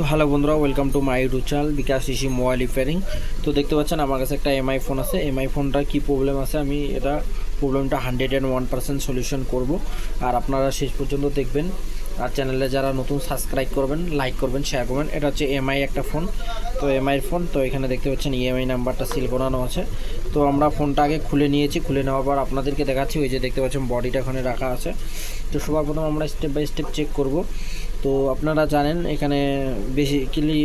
তো হ্যালো বন্ধুরা welcome to my YouTube channel Bikash EC mobile repairing তো দেখতে পাচ্ছেন আমার কাছে একটা এমআই ফোন আছে। এমআই ফোনটা কী প্রবলেম আছে? আমি এটা প্রবলেমটা hundred and one percent solution করব। আর আপনারা শেষ পর্যন্ত দেখবেন। আর চ্যানেলে যারা নতুন সাবস্ক্রাইব করবেন লাইক করবেন শেয়ার করবেন, এটা হচ্ছে এমআই একটা ফোন তো এমআইয়ের ফোন তো এখানে দেখতে পাচ্ছেন ইএমআই নাম্বারটা সিল করানো আছে। তো আমরা ফোনটা আগে খুলে নিয়েছি। খুলে নেওয়ার পর আপনাদেরকে দেখাচ্ছি। ওই যে দেখতে পাচ্ছেন বডিটা ওখানে রাখা আছে। তো সবার প্রথম আমরা স্টেপ বাই স্টেপ চেক করব। তো আপনারা জানেন, এখানে বেসিক্যালি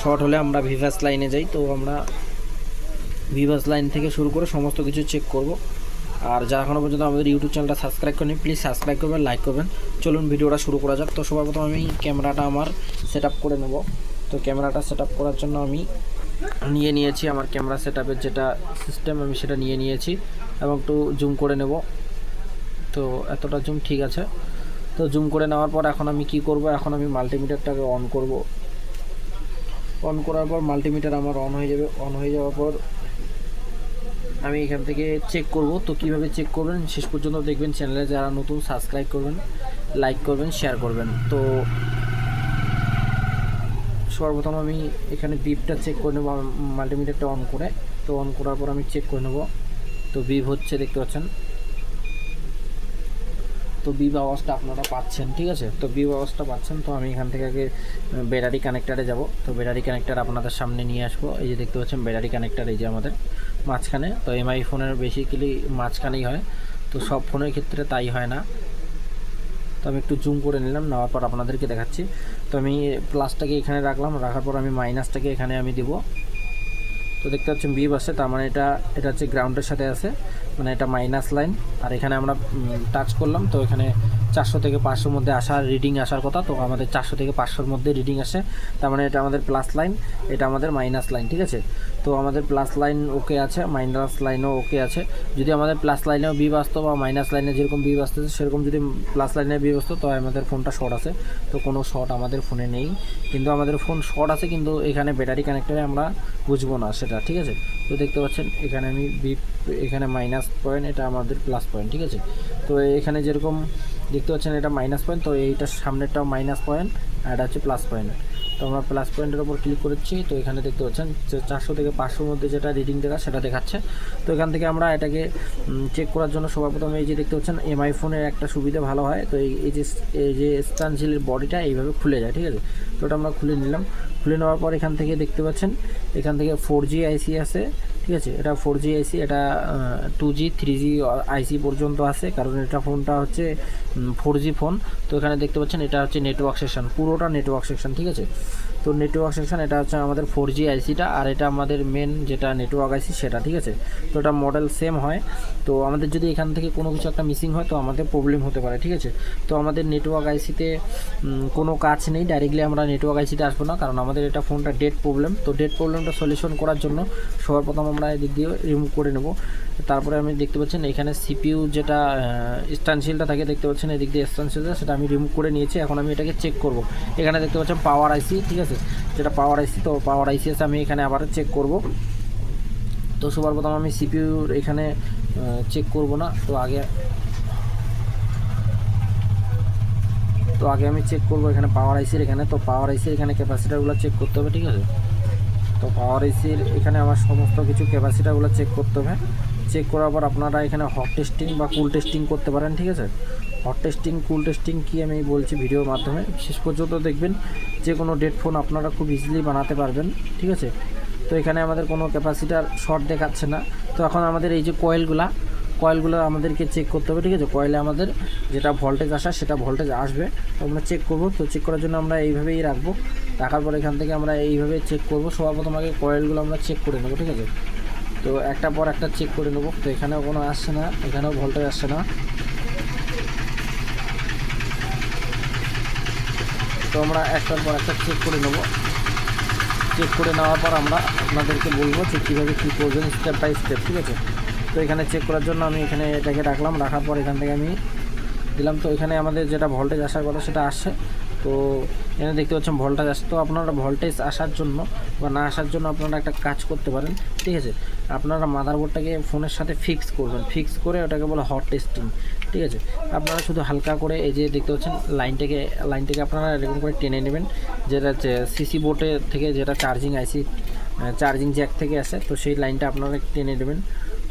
শর্ট হলে আমরা ভিভাস লাইনে যাই। তো আমরা ভিভাস লাইন থেকে শুরু করে সমস্ত কিছু চেক করব। আর যারা এখনও পর্যন্ত আমাদের ইউটিউব চ্যানেলটা সাবস্ক্রাইব করেনি প্লিজ সাবস্ক্রাইব করবেন লাইক করবেন। চলুন ভিডিওটা শুরু করা যাক। তো সবার প্রথম আমি ক্যামেরাটা আমার সেট করে নেব। তো ক্যামেরাটা সেট করার জন্য আমি নিয়ে নিয়েছি আমার ক্যামেরা সেট যেটা সিস্টেম আমি সেটা নিয়ে নিয়েছি। এবং একটু জুম করে নেব। তো এতটা জুম ঠিক আছে। তো জুম করে নেওয়ার পর এখন আমি কি করব? এখন আমি মাল্টিমিটারটাকে অন করব। অন করার পর মাল্টিমিটার আমার অন হয়ে যাবে। অন হয়ে যাওয়ার পর আমি এখান থেকে চেক করব। তো কীভাবে চেক করবেন? শেষ পর্যন্ত দেখবেন চ্যানেলে যারা নতুন সাবস্ক্রাইব করবেন লাইক করবেন শেয়ার করবেন। তো সর্বপ্রথম আমি এখানে বিপটা চেক করে নেব মাল্টিমিটারটা অন করে। তো অন করার পর আমি চেক করে নেব। তো বিপ হচ্ছে, দেখতে পাচ্ছেন? তো বিপ আওয়াজটা আপনারা পাচ্ছেন, ঠিক আছে? তো বিপ আওয়াজটা পাচ্ছেন, তো আমি এখান থেকে আগে ব্যাটারি কানেক্টারে যাব। তো ব্যাটারি কানেক্টার আপনাদের সামনে নিয়ে আসব। এই যে দেখতে পাচ্ছেন ব্যাটারি কানেক্টার এই যে আমাদের মাঝখানে। তো এমআই ফোনের বেসিক্যালি মাঝখানেই হয়। তো সব ফোনের ক্ষেত্রে তাই হয় না। তো আমি একটু জুম করে নিলাম, নেওয়ার পর আপনাদেরকে দেখাচ্ছি। তো আমি প্লাসটাকে এখানে রাখলাম, রাখার পর আমি মাইনাসটাকে এখানে আমি দিব। তো দেখতে পাচ্ছেন বিপ আছে তার মানে এটা এটা হচ্ছে গ্রাউন্ডের সাথে আছে। মানে এটা মাইনাস লাইন আর এখানে আমরা টাচ করলাম। তো এখানে চারশো থেকে পাঁচশোর মধ্যে আসার রিডিং আসার কথা, তো আমাদের চারশো থেকে পাঁচশোর মধ্যে রিডিং আসে। তার মানে এটা আমাদের প্লাস লাইন এটা আমাদের মাইনাস লাইন ঠিক আছে? তো আমাদের প্লাস লাইন ওকে আছে মাইনাস লাইনও ওকে আছে। যদি আমাদের প্লাস লাইনেও বি আসতো বা মাইনাস লাইনে যেরকম বিপ আসতেছে সেরকম যদি প্লাস লাইনে বিপ আসতো তো আমাদের ফোনটা শর্ট আছে। তো কোনো শর্ট আমাদের ফোনে নেই। কিন্তু আমাদের ফোন শর্ট আছে, কিন্তু এখানে ব্যাটারি কানেক্টারে আমরা বুঝব না সেটা, ঠিক আছে? তো দেখতে পাচ্ছেন, এখানে আমি বি এখানে মাইনাস পয়েন্ট এটা আমাদের প্লাস পয়েন্ট ঠিক আছে? তো এখানে যেরকম দেখতে পাচ্ছেন এটা মাইনাস পয়েন্ট তো এইটার সামনেরটাও মাইনাস পয়েন্ট আর এটা হচ্ছে প্লাস পয়েন্ট তো আমরা প্লাস পয়েন্টের ওপর ক্লিক করেছি, তো এখানে দেখতে পাচ্ছেন চারশো থেকে পাঁচশোর মধ্যে যেটা রিডিং দেখা সেটা দেখাচ্ছে। তো এখান থেকে আমরা এটাকে চেক করার জন্য সবার প্রথম এই যে দেখতে পাচ্ছেন এমআই ফোনের একটা সুবিধা ভালো হয়। তো এই যে এই যে স্টানশিলের বডিটা এইভাবে খুলে যায়, ঠিক আছে? তো ওটা আমরা খুলে নিলাম। খুলে নেওয়ার পর এখান থেকে দেখতে পাচ্ছেন, এখান থেকে ফোর জি আইসি আছে। ঠিক আছে, এটা ফোর জি আইসি এটা টু জি থ্রি জি আইসি পর্যন্ত আছে, কারণ এটা ফোনটা হচ্ছে ফোর জি ফোন তো এখানে দেখতে পাচ্ছেন, এটা হচ্ছে নেটওয়ার্ক সেকশন পুরোটা নেটওয়ার্ক সেকশন ঠিক আছে? তো নেটওয়ার্ক সেকশন এটা হচ্ছে আমাদের ফোর জি আইসিটা আর এটা আমাদের মেন যেটা নেটওয়ার্ক আইসি সেটা, ঠিক আছে? তো এটা মডেল সেম হয়। তো আমাদের যদি এখান থেকে কোনো কিছু একটা মিসিং হয়, তো আমাদের প্রবলেম হতে পারে, ঠিক আছে? তো আমাদের নেটওয়ার্ক আইসিতে কোনো কাজ নেই ডাইরেক্টলি আমরা নেটওয়ার্ক আইসিতে আসব না, কারণ আমাদের এটা ফোনটা ডেট প্রবলেম তো ডেট প্রবলেমটা সলিউশন করার জন্য সবার প্রথম আমরা এদিক দিয়ে রিমুভ করে নেব। তারপরে আমি দেখতে পাচ্ছেন এখানে সিপিইউ যেটা স্টানশিলটা থাকে, দেখতে পাচ্ছেন এদিক দিয়ে স্টানশিলটা সেটা আমি রিমুভ করে নিয়েছি। এখন আমি এটাকে চেক করব। এখানে দেখতে পাচ্ছেন পাওয়ার আইসি ঠিক আছে? যেটা পাওয়ার আইসি তো পাওয়ার আইসি আছে, আমি এখানে আবার চেক করব। তো সবার প্রথম আমি সিপিইউর এখানে চেক করব না, তো আগে তো আগে আমি চেক করব এখানে পাওয়ার আইসির এখানে, তো পাওয়ার আইসির এখানে ক্যাপাসিটারগুলো চেক করতে হবে, ঠিক আছে? তো পাওয়ার এসির এখানে আমার সমস্ত কিছু ক্যাপাসিটারগুলো চেক করতে হবে। চেক করার পর আপনারা এখানে হট টেস্টিং বা কুল টেস্টিং করতে পারেন, ঠিক আছে? হট টেস্টিং কুল টেস্টিং কি আমি বলছি ভিডিওর মাধ্যমে? শেষ পর্যন্ত দেখবেন যে কোনো ডেড ফোন আপনারা খুব ইজিলি বানাতে পারবেন, ঠিক আছে? তো এখানে আমাদের কোনো ক্যাপাসিটার শর্ট দেখাচ্ছে না। তো এখন আমাদের এই যে কয়েলগুলা কয়েলগুলো আমাদেরকে চেক করতে হবে, ঠিক আছে? কয়েলে আমাদের যেটা ভোল্টেজ আসা, সেটা ভোল্টেজ আসবে। তো আমরা চেক করব। তো চেক করার জন্য আমরা এইভাবেই রাখব। রাখার পর এখান থেকে আমরা এইভাবে চেক করব। সবার প্রথম আগে কয়েলগুলো আমরা চেক করে নেব, ঠিক আছে? তো একটা পর একটা চেক করে নেব। তো এখানেও কোনো আসছে না, এখানেও ভোল্টেজ আসছে না। তো আমরা একটার পর একটা চেক করে নেব। চেক করে নেওয়ার পর আমরা আপনাদেরকে বলব যে কীভাবে কী করবেন স্টেপ বাই স্টেপ ঠিক আছে? তো এখানে চেক করার জন্য আমি এখানে এটাকে রাখলাম, রাখার পর এখান থেকে আমি দিলাম। তো এখানে আমাদের যেটা ভোল্টেজ আসার কথা সেটা আসছে। তো এখানে দেখতে পাচ্ছেন ভোল্টেজ আসছে তো আপনারা ভোল্টেজ আসার জন্য বা না আসার জন্য আপনারা একটা কাজ করতে পারেন, ঠিক আছে? আপনারা মাদারবোর্ডটাকে ফোনের সাথে ফিক্স করবেন। ফিক্স করে ওটাকে বলে হট টেস্টিং ঠিক আছে? আপনারা শুধু হালকা করে এই যে দেখতে পাচ্ছেন লাইনটাকে লাইনটাকে আপনারা এরকম করে টেনে নেবেন, যেটা সিসি বোর্ডে থেকে যেটা চার্জিং আইসি চার্জিং জ্যাক থেকে আসে, তো সেই লাইনটা আপনারা টেনে নেবেন।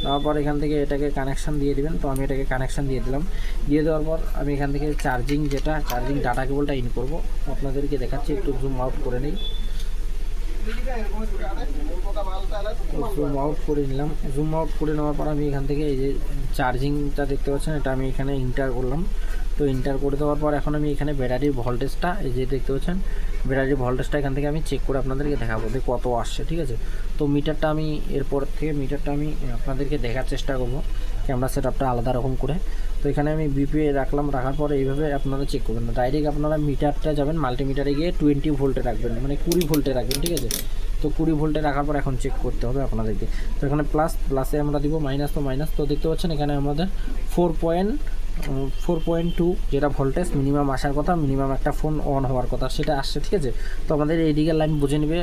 দেওয়ার পর এখান থেকে এটাকে কানেকশান দিয়ে দিবেন। তো আমি এটাকে কানেকশান দিয়ে দিলাম। দিয়ে দেওয়ার পর আমি এখান থেকে চার্জিং যেটা চার্জিং ডাটা কেবলটা ইন করব। আপনাদেরকে দেখাচ্ছি, একটু জুম আউট করে নিই। জুম আউট করে নিলাম। জুম আউট করে নেওয়ার পর আমি এখান থেকে এই যে চার্জিংটা দেখতে পাচ্ছেন, এটা আমি এখানে ইন্টার করলাম। তো ইন্টার করে দেওয়ার পর এখন আমি এখানে ব্যাটারির ভোল্টেজটা এই যে দেখতে পাচ্ছেন ব্যাটারির ভোল্টেজটা এখান থেকে আমি চেক করে আপনাদেরকে দেখাবো যে কত আসছে, ঠিক আছে? তো মিটারটা আমি এরপর থেকে মিটারটা আমি আপনাদেরকে দেখার চেষ্টা করব ক্যামেরা সেট আপটা আলাদা রকম করে। তো এখানে আমি বিপিএ রাখলাম, রাখার পরে এইভাবে আপনারা চেক করবেন না। ডাইরেক্ট আপনারা মিটারটা যাবেন মাল্টিমিটারে গিয়ে টোয়েন্টি ভোল্টে রাখবেন মানে কুড়ি ভোল্টে রাখবেন, ঠিক আছে? তো কুড়ি ভোল্টে রাখার পর এখন চেক করতে হবে আপনাদেরকে। তো এখানে প্লাস প্লাসে আমরা দিব মাইনাস তো মাইনাস তো দেখতে পাচ্ছেন এখানে আমাদের four point four point two যেটা ভোল্টেজ মিনিমাম আসার কথা মিনিমাম একটা ফোন অন হওয়ার কথা, সেটা আসছে, ঠিক আছে? তো আমাদের এইদিকে লাইন বুঝে নেবে,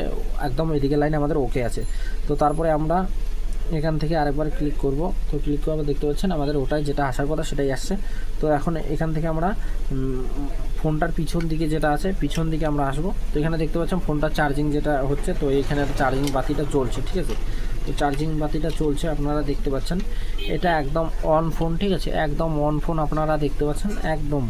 একদম এদিকে লাইন আমাদের ওকে আছে। তো তারপরে আমরা এখান থেকে আরেকবার ক্লিক করব। তো ক্লিক করে দেখতে পাচ্ছেন, আমাদের ওটাই যেটা আসার কথা, সেটাই আসছে। তো এখন এখান থেকে আমরা ফোনটার পিছন দিকে যেটা আছে, পিছন দিকে আমরা আসব। তো এখানে দেখতে পাচ্ছেন ফোনটার চার্জিং যেটা হচ্ছে, তো এইখানে চার্জিং বাতিটা চলছে ঠিক আছে? তো চার্জিং বাতিটা চলছে, আপনারা দেখতে পাচ্ছেন। এটা একদম অন ফোন ঠিক আছে? একদম অন ফোন আপনারা দেখতে পাচ্ছেন, একদম।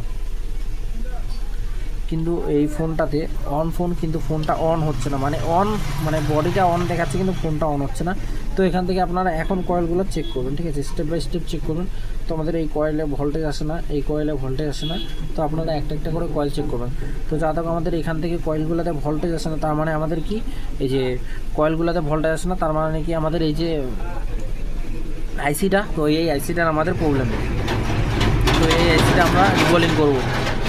কিন্তু এই ফোনটাতে অন ফোন কিন্তু ফোনটা অন হচ্ছে না। মানে অন মানে বডিটা অন দেখাচ্ছে, কিন্তু ফোনটা অন হচ্ছে না। তো এখান থেকে আপনারা এখন কয়েলগুলো চেক করবেন, ঠিক আছে? স্টেপ বাই স্টেপ চেক করবেন। তো আমাদের এই কয়েলে ভোল্টেজ আসে না, এই কয়েলে ভোল্টেজ আসে না। তো আপনারা একটা একটা করে কয়েল চেক করবেন। তো যা আমাদের এখান থেকে কয়েলগুলোতে ভোল্টেজ আসে না, তার মানে আমাদের কি? এই যে কয়েলগুলোতে ভোল্টেজ আসে না, তার মানে কি আমাদের এই যে আইসিটা তো এই আইসিটার আমাদের প্রবলেম তো এই আইসিটা আমরা রিবোলিং করব।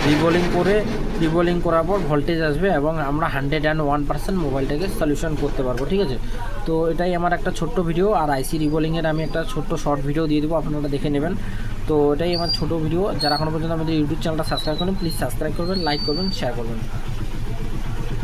রিবোলিং করে রিবোলিং করার পর ভোল্টেজ আসবে এবং আমরা হান্ড্রেড অ্যান্ড ওয়ান পার্সেন্ট মোবাইলটাকে সলিউশন করতে পারব, ঠিক আছে? তো এটাই আমার একটা ছোট্ট ভিডিও আর আইসি রিবোলিংয়ের আমি একটা ছোট্ট শর্ট ভিডিও দিয়ে দেবো, আপনারা দেখে নেবেন। তো এটাই আমার ছোটো ভিডিও যারা এখনও পর্যন্ত আমাদের ইউটিউব চ্যানেলটা সাবস্ক্রাইব করেন প্লিজ সাবস্ক্রাইব করবেন লাইক করবেন শেয়ার করবেন।